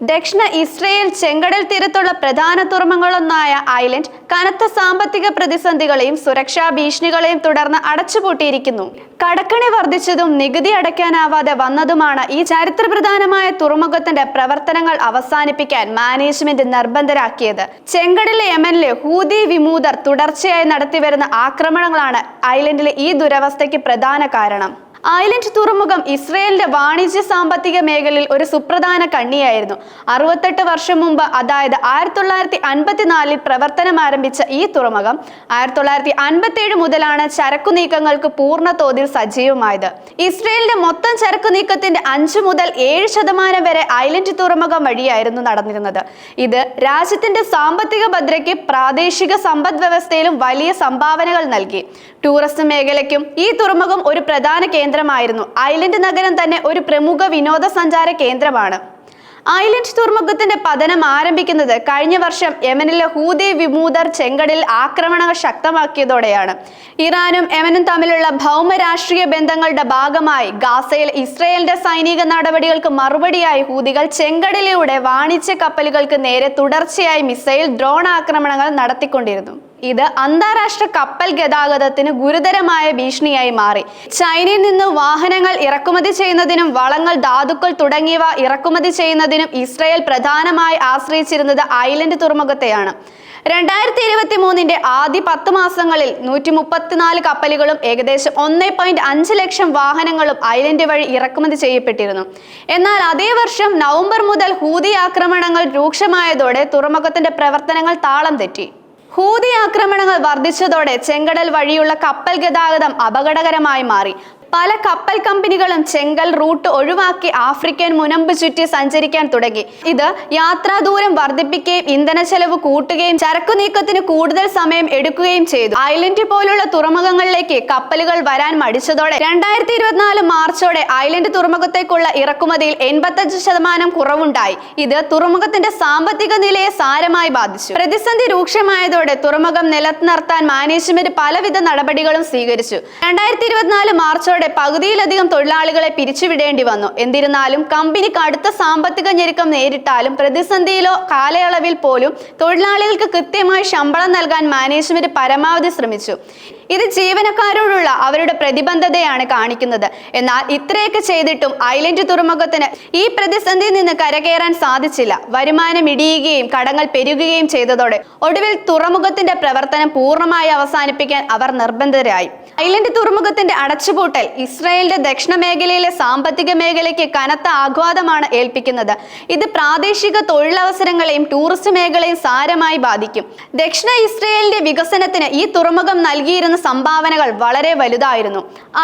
ദക്ഷിണ ഇസ്രയേൽ ചെങ്കടൽ തീരത്തുള്ള പ്രധാന തുറമുഖങ്ങളൊന്നായ ഐലൻഡ് കനത്ത സാമ്പത്തിക പ്രതിസന്ധികളെയും സുരക്ഷാ ഭീഷണികളെയും തുടർന്ന് അടച്ചുപൂട്ടിയിരിക്കുന്നു. കടക്കണി വർദ്ധിച്ചതും നികുതി അടയ്ക്കാനാവാതെ വന്നതുമാണ് ഈ ചരിത്രപ്രധാനമായ തുറമുഖത്തിന്റെ പ്രവർത്തനങ്ങൾ അവസാനിപ്പിക്കാൻ മാനേജ്മെന്റ് നിർബന്ധരാക്കിയത്. ചെങ്കടലിലെ യമനിലെ ഹൂതി വിമൂതർ തുടർച്ചയായി നടത്തിവരുന്ന ആക്രമണങ്ങളാണ് ഐലൻഡിലെ ഈ ദുരവസ്ഥയ്ക്ക് പ്രധാന കാരണം. ഐലൻഡ് തുറമുഖം ഇസ്രയേലിന്റെ വാണിജ്യ സാമ്പത്തിക മേഖലയിൽ ഒരു സുപ്രധാന കണ്ണിയായിരുന്നു. അറുപത്തെട്ട് വർഷം മുമ്പ് അതായത് ആയിരത്തി തൊള്ളായിരത്തി അൻപത്തിനാലിൽ പ്രവർത്തനം ആരംഭിച്ച ഈ തുറമുഖം ആയിരത്തി തൊള്ളായിരത്തി അൻപത്തി ഏഴ് മുതലാണ് ചരക്കു നീക്കങ്ങൾക്ക് പൂർണ തോതിൽ സജീവമായത്. ഇസ്രയേലിന്റെ മൊത്തം ചരക്കു നീക്കത്തിന്റെ അഞ്ച് മുതൽ ഏഴ് ശതമാനം വരെ ഐലൻഡ് തുറമുഖം വഴിയായിരുന്നു നടന്നിരുന്നത്. ഇത് രാജ്യത്തിന്റെ സാമ്പത്തിക ഭദ്രയ്ക്ക് പ്രാദേശിക സമ്പദ് വ്യവസ്ഥയിലും വലിയ സംഭാവനകൾ നൽകി. ടൂറിസം മേഖലയ്ക്കും ഈ തുറമുഖം ഒരു പ്രധാന കേന്ദ്രമായിരുന്നു. ഐലൻഡ് നഗരം തന്നെ ഒരു പ്രമുഖ വിനോദസഞ്ചാര കേന്ദ്രമാണ്. ഐലൻഡ് തുറമുഖത്തിന്റെ പതനം ആരംഭിക്കുന്നത് കഴിഞ്ഞ വർഷം യമനിലെ ഹൂദി വിമൂതർ ചെങ്കടലിൽ ആക്രമണങ്ങൾ ശക്തമാക്കിയതോടെയാണ്. ഇറാനും യമനും തമ്മിലുള്ള ഭൗമ രാഷ്ട്രീയ ബന്ധങ്ങളുടെ ഭാഗമായി ഗാസയിൽ ഇസ്രയേലിന്റെ സൈനിക നടപടികൾക്ക് മറുപടിയായി ഹൂദികൾ ചെങ്കടലിലൂടെ വാണിജ്യ കപ്പലുകൾക്ക് നേരെ തുടർച്ചയായി മിസൈൽ ഡ്രോൺ ആക്രമണങ്ങൾ നടത്തിക്കൊണ്ടിരുന്നു. ഇത് അന്താരാഷ്ട്ര കപ്പൽ ഗതാഗതത്തിന് ഗുരുതരമായ ഭീഷണിയായി മാറി. ചൈനയിൽ നിന്ന് വാഹനങ്ങൾ ഇറക്കുമതി ചെയ്യുന്നതിനും വളങ്ങൾ ധാതുക്കൾ തുടങ്ങിയവ ഇറക്കുമതി ചെയ്യുന്നതിനും ഇസ്രയേൽ പ്രധാനമായി ആശ്രയിച്ചിരുന്നത് ഐലൻഡ് തുറമുഖത്തെയാണ്. രണ്ടായിരത്തി ഇരുപത്തി മൂന്നിന്റെ ആദ്യ പത്ത് മാസങ്ങളിൽ നൂറ്റി മുപ്പത്തിനാല് കപ്പലുകളും ഏകദേശം ഒന്നേ പോയിന്റ് അഞ്ച് ലക്ഷം വാഹനങ്ങളും ഐലൻഡ് വഴി ഇറക്കുമതി ചെയ്യപ്പെട്ടിരുന്നു. എന്നാൽ അതേ വർഷം നവംബർ മുതൽ ഹൂതി ആക്രമണങ്ങൾ രൂക്ഷമായതോടെ തുറമുഖത്തിന്റെ പ്രവർത്തനങ്ങൾ താളം തെറ്റി. ഹൂതി ആക്രമണങ്ങൾ വർദ്ധിച്ചതോടെ ചെങ്കടൽ വഴിയുള്ള കപ്പൽ ഗതാഗതം അപകടകരമായി മാറി. പല കപ്പൽ കമ്പനികളും ചെങ്കൽ റൂട്ട് ഒഴിവാക്കി ആഫ്രിക്കൻ മുനമ്പ് ചുറ്റി സഞ്ചരിക്കാൻ തുടങ്ങി. ഇത് യാത്രാ ദൂരം വർദ്ധിപ്പിക്കുകയും ഇന്ധന ചെലവ് കൂട്ടുകയും ചരക്കു നീക്കത്തിന് കൂടുതൽ സമയം എടുക്കുകയും ചെയ്തു. ഐലൻഡ് പോലുള്ള തുറമുഖങ്ങളിലേക്ക് കപ്പലുകൾ വരാൻ മടിച്ചതോടെ രണ്ടായിരത്തി ഇരുപത്തിനാല് മാർച്ചോടെ ഐലൻഡ് തുറമുഖത്തേക്കുള്ള ഇറക്കുമതിയിൽ എൺപത്തഞ്ച് ശതമാനം കുറവുണ്ടായി. ഇത് തുറമുഖത്തിന്റെ സാമ്പത്തിക നിലയെ സാരമായി ബാധിച്ചു. പ്രതിസന്ധി രൂക്ഷമായതോടെ തുറമുഖം നിലനിർത്താൻ മാനേജ്മെന്റ് പലവിധ നടപടികളും സ്വീകരിച്ചു. രണ്ടായിരത്തി ഇരുപത്തിനാല് മാർച്ചോടെ പകുതിയിലധികം തൊഴിലാളികളെ പിരിച്ചുവിടേണ്ടി വന്നു. എന്നിരുന്നാലും കമ്പനി കടുത്ത സാമ്പത്തിക ഞെരുക്കം നേരിട്ടാലും പ്രതിസന്ധിയിലോ കാലയളവിൽ പോലും തൊഴിലാളികൾക്ക് കൃത്യമായി ശമ്പളം നൽകാൻ മാനേജ്മെന്റ് പരമാവധി ശ്രമിച്ചു. ഇത് ജീവനക്കാരോടുള്ള അവരുടെ പ്രതിബന്ധതയാണ് കാണിക്കുന്നത്. എന്നാൽ ഇത്രയൊക്കെ ചെയ്തിട്ടും ഐലൻഡ് തുറമുഖത്തിന് ഈ പ്രതിസന്ധിയിൽ നിന്ന് കരകയറാൻ സാധിച്ചില്ല. വരുമാനം ഇടിയുകയും കടങ്ങൾ പെരുകുകയും ചെയ്തതോടെ ഒടുവിൽ തുറമുഖത്തിന്റെ പ്രവർത്തനം പൂർണമായി അവസാനിപ്പിക്കാൻ അവർ നിർബന്ധിതരായി. ഐലൻഡ് തുറമുഖത്തിന്റെ അടച്ചുപൂട്ടൽ ഇസ്രായേലിന്റെ ദക്ഷിണ മേഖലയിലെ സാമ്പത്തിക മേഖലയ്ക്ക് കനത്ത ആഘാതമാണ് ഏൽപ്പിക്കുന്നത്. ഇത് പ്രാദേശിക തൊഴിലവസരങ്ങളെയും ടൂറിസ്റ്റ് മേഖലയും സാരമായി ബാധിക്കും. ദക്ഷിണ ഇസ്രായേലിന്റെ വികസനത്തിന് ഈ തുറമുഖം നൽകിയിരുന്ന സംഭാവനകൾ വളരെ വലുതായിരുന്നു.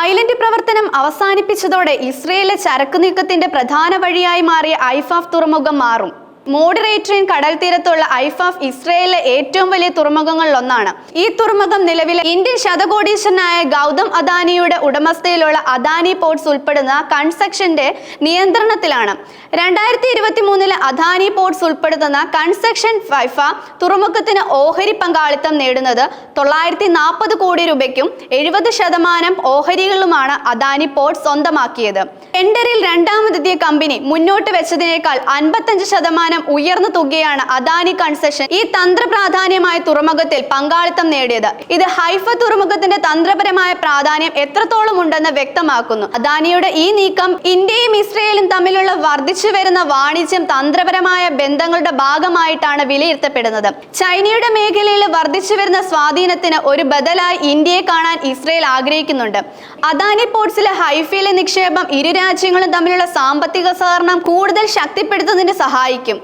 ഐലൻഡ് പ്രവർത്തനം അവസാനിപ്പിച്ചതോടെ ഇസ്രയേലിലെ ചരക്കു നീക്കത്തിന്റെ പ്രധാന വഴിയായി മാറിയ ഐഫാഫ് തുറമുഖം മാറും. മോഡറേറ്ററിയൻ കടൽ തീരത്തുള്ള ഐഫാഫ് ഇസ്രയേലിലെ ഏറ്റവും വലിയ തുറമുഖങ്ങളിൽ ഒന്നാണ് ഈ തുറമുഖം നിലവിലെ ഇന്ത്യൻ ശതകോടീശ്വരനായ ഗൗതം അദാനിയുടെ ഉടമസ്ഥയിലുള്ള അദാനി പോർട്സ് ഉൾപ്പെടുന്ന കൺസെക്ഷന്റെ നിയന്ത്രണത്തിലാണ്. രണ്ടായിരത്തി ഇരുപത്തി മൂന്നിലെ അദാനി പോർട്സ് ഉൾപ്പെടുത്തുന്ന കൺസെക്ഷൻ ഫൈഫ തുറമുഖത്തിന് ഓഹരി പങ്കാളിത്തം നേടുന്നത് തൊള്ളായിരത്തി നാൽപ്പത് കോടി രൂപയ്ക്കും എഴുപത് ശതമാനം ഓഹരികളുമാണ് അദാനി പോർട്ട് സ്വന്തമാക്കിയത്. ടെൻഡറിൽ രണ്ടാമതെത്തിയ കമ്പനി മുന്നോട്ട് വെച്ചതിനേക്കാൾ അൻപത്തഞ്ച് ശതമാനം ഉയർന്ന തുകയാണ് അദാനി കൺസെഷൻ. ഈ തന്ത്ര പ്രാധാന്യമായ തുറമുഖത്തിൽ പങ്കാളിത്തം നേടിയത്. ഇത് ഹൈഫ തുറമുഖത്തിന്റെ തന്ത്രപരമായ പ്രാധാന്യം എത്രത്തോളം ഉണ്ടെന്ന് വ്യക്തമാക്കുന്നു. അദാനിയുടെ ഈ നീക്കം ഇന്ത്യയും ഇസ്രയേലും തമ്മിലുള്ള വർദ്ധിച്ചു വരുന്ന വാണിജ്യം തന്ത്രപരമായ ബന്ധങ്ങളുടെ ഭാഗമായിട്ടാണ് വിലയിരുത്തപ്പെടുന്നത്. ചൈനയുടെ മേഖലയിൽ വർദ്ധിച്ചു വരുന്ന സ്വാധീനത്തിന് ഒരു ബദലായി ഇന്ത്യയെ കാണാൻ ഇസ്രയേൽ ആഗ്രഹിക്കുന്നുണ്ട്. അദാനി പോർട്സിലെ ഹൈഫയിലെ നിക്ഷേപം ഇരു രാജ്യങ്ങളും തമ്മിലുള്ള സാമ്പത്തിക സഹകരണം കൂടുതൽ ശക്തിപ്പെടുത്തുന്നതിന് സഹായിക്കും.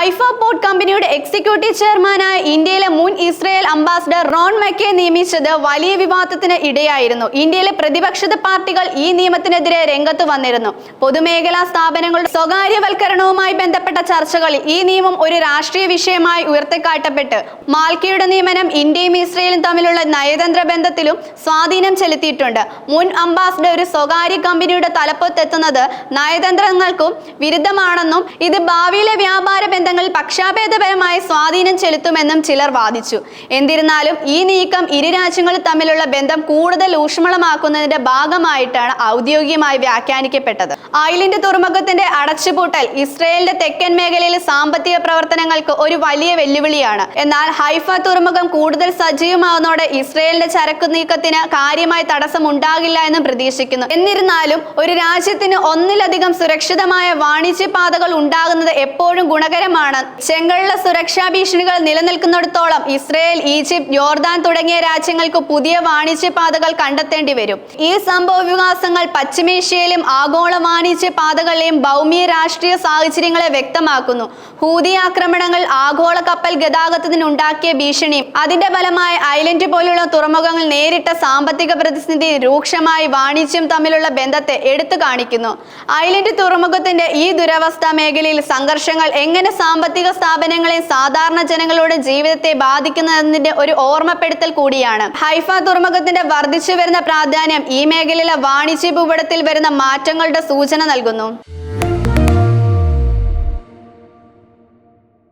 ഹൈഫ പോർട്ട് കമ്പനിയുടെ എക്സിക്യൂട്ടീവ് ചെയർമാനായ ഇന്ത്യയിലെ മുൻ ഇസ്രായേൽ അംബാസിഡർ റോൺ മെക്കെ നിയമിച്ചത് വലിയ വിവാദത്തിന് ഇടയായിരുന്നു. ഇന്ത്യയിലെ പ്രതിപക്ഷ പാർട്ടികൾ ഈ നിയമത്തിനെതിരെ രംഗത്ത് വന്നിരുന്നു. പൊതുമേഖലാ സ്ഥാപനങ്ങളുടെ സ്വകാര്യവൽക്കരണവുമായി ബന്ധപ്പെട്ട ചർച്ചകളിൽ ഈ നിയമം ഒരു രാഷ്ട്രീയ വിഷയമായി ഉയർത്തിക്കാട്ടപ്പെട്ട് മാൽക്കിയുടെ നിയമനം ഇന്ത്യയും ഇസ്രയേലും തമ്മിലുള്ള നയതന്ത്ര ബന്ധത്തിലും സ്വാധീനം ചെലുത്തിയിട്ടുണ്ട്. മുൻ അംബാസിഡർ ഒരു സ്വകാര്യ കമ്പനിയുടെ തലപ്പത്തെത്തുന്നത് നയതന്ത്രങ്ങൾക്കും വിരുദ്ധമാണെന്നും ഇത് ഭാവിയിലെ വ്യാപാര ബന്ധങ്ങൾ ബന്ധങ്ങളിൽ പക്ഷാഭേദപരമായ സ്വാധീനം ചെലുത്തുമെന്നും ചിലർ വാദിച്ചു. എന്നിരുന്നാലും ഈ നീക്കം ഇരു രാജ്യങ്ങളും തമ്മിലുള്ള ബന്ധം കൂടുതൽ ഊഷ്മളമാക്കുന്നതിന്റെ ഭാഗമായിട്ടാണ് ഔദ്യോഗികമായി വ്യാഖ്യാനിക്കപ്പെട്ടത്. ഐലൻഡ് തുറമുഖത്തിന്റെ അടച്ചുപൂട്ടൽ ഇസ്രയേലിന്റെ തെക്കൻ മേഖലയിലെ സാമ്പത്തിക പ്രവർത്തനങ്ങൾക്ക് ഒരു വലിയ വെല്ലുവിളിയാണ്. എന്നാൽ ഹൈഫ തുറമുഖം കൂടുതൽ സജീവമാവുന്നതോടെ ഇസ്രയേലിന്റെ ചരക്കു നീക്കത്തിന് കാര്യമായ തടസ്സം ഉണ്ടാകില്ല എന്ന് പ്രതീക്ഷിക്കുന്നു. എന്നിരുന്നാലും ഒരു രാജ്യത്തിന് ഒന്നിലധികം സുരക്ഷിതമായ വാണിജ്യ പാതകൾ ഉണ്ടാകുന്നത് എപ്പോഴും ഗുണകരമാണ് ചെങ്കളിലെ സുരക്ഷാ ഭീഷണികൾ നിലനിൽക്കുന്നിടത്തോളം ഇസ്രയേൽ ഈജിപ്ത് യോർദാൻ തുടങ്ങിയ രാജ്യങ്ങൾക്ക് പുതിയ വാണിജ്യ പാതകൾ കണ്ടെത്തേണ്ടി വരും. ഈ സംഭവ വികാസങ്ങൾ പശ്ചിമേഷ്യയിലും ആഗോള വാണിജ്യ പാതകളിലെയും ഭൗമിക രാഷ്ട്രീയ സാഹചര്യങ്ങളെ വ്യക്തമാക്കുന്നു. ഹൂതി ആക്രമണങ്ങൾ ആഗോള കപ്പൽ ഗതാഗതത്തിന് ഉണ്ടാക്കിയ ഭീഷണിയും അതിന്റെ ഫലമായി ഐലൻഡ് പോലുള്ള തുറമുഖങ്ങൾ നേരിട്ട സാമ്പത്തിക പ്രതിസന്ധി രൂക്ഷമായി വാണിജ്യം തമ്മിലുള്ള ബന്ധത്തെ എടുത്തു കാണിക്കുന്നു. ഐലൻഡ് തുറമുഖത്തിന്റെ ഈ ദുരവസ്ഥ മേഖലയിൽ സംഘർഷങ്ങൾ എങ്ങനെ സാമ്പത്തിക സ്ഥാപനങ്ങളെ സാധാരണ ജനങ്ങളുടെ ജീവിതത്തെ ബാധിക്കുന്നതിന്റെ ഒരു ഓർമ്മപ്പെടുത്തൽ കൂടിയാണ്. ഹൈഫ തുറമുഖത്തിന്റെ വർദ്ധിച്ചു വരുന്ന പ്രാധാന്യം ഈ മേഖലയിലെ വാണിജ്യ ഭൂപടത്തിൽ വരുന്ന മാറ്റങ്ങളുടെ സൂചന നൽകുന്നു.